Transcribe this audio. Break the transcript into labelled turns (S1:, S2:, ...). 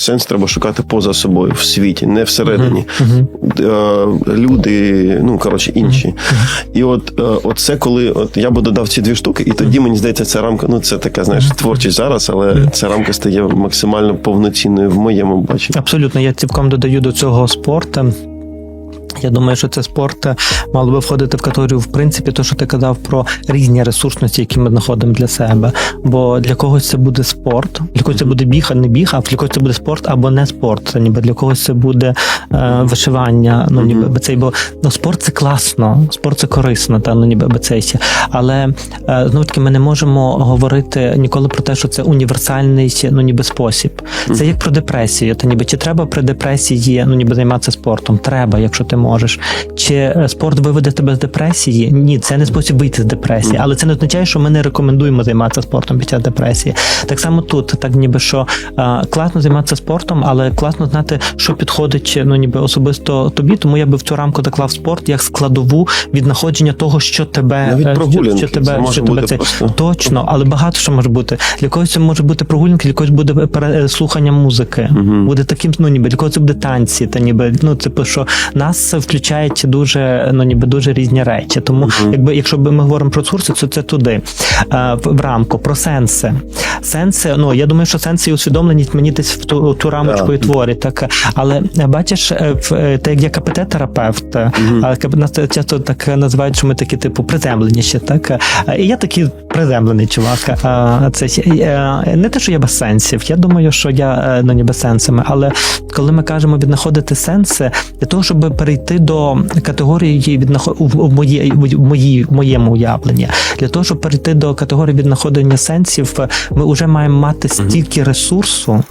S1: Сенс треба шукати поза собою в світі, не всередині.
S2: Мгм.
S1: Е, Люди, ну коротше, інші. І от, е, от це коли от я би додав ці дві штуки, і тоді мені здається, ця рамка, ну це така, знаєш, творчість зараз, але ця рамка стає максимально повноцінною в моєму баченні.
S2: Абсолютно, я цілком додаю до цього спорту. Я думаю, що це спорт е, мало би входити в категорію, в принципі, то, що ти казав про різні ресурсності, які ми знаходимо для себе. Бо для когось це буде спорт, для когось це буде біг, а не біг, а для когось це буде спорт або не спорт. Це ніби для когось це буде е, вишивання. Ну ніби цей, бо ну спорт це класно, спорт це корисно, та ну ніби би цей. Але е, знову таки, ми не можемо говорити ніколи про те, що це універсальний ну ніби спосіб. Це як про депресію. Та ніби чи треба при депресії ну ніби займатися спортом? Треба, якщо ти можеш. Чи е, спорт виведе тебе з депресії? Ні, це не спосіб вийти з депресії, але це не означає, що ми не рекомендуємо займатися спортом під час депресії. Так само тут, так ніби що е, класно займатися спортом, але класно знати, що підходить ну ніби особисто тобі. Тому я би в цю рамку доклав спорт як складову від знаходження того, що тебе
S1: Навіть
S2: е, що, що тебе
S1: це
S2: що тебе це
S1: просто.
S2: точно, але багато що може бути. Для когось це може бути прогулянки, для когось буде пере- слухання музики.
S1: Мгм.
S2: Буде таким, ну ніби для когось це буде танці, та ніби ну типу, що нас включають дуже, ну ніби дуже різні речі. Тому,
S1: Мгм.
S2: якби якщо б ми говоримо про курси, то це туди е, в, в рамку про сенси. Сенси, ну я думаю, що сенси і усвідомленість мені десь в ту, ту рамочку і творять. Так, але е, бачиш, е, в те, як я КПТ-терапевт, а КП- нас часто так називають, що ми такі, типу, приземленіші, так? І я такий приземлений чувак. А, Це е, не те, що я без сенсів. Я думаю, що я е, ну, не без сенсами. Але коли ми кажемо віднаходити сенси, для того, щоб перейти до категорії віднаход... в, в, в, моїй, в моєму уявленні, для того, щоб перейти до категорії віднаходження сенсів, ми вже маємо мати стільки ресурсу.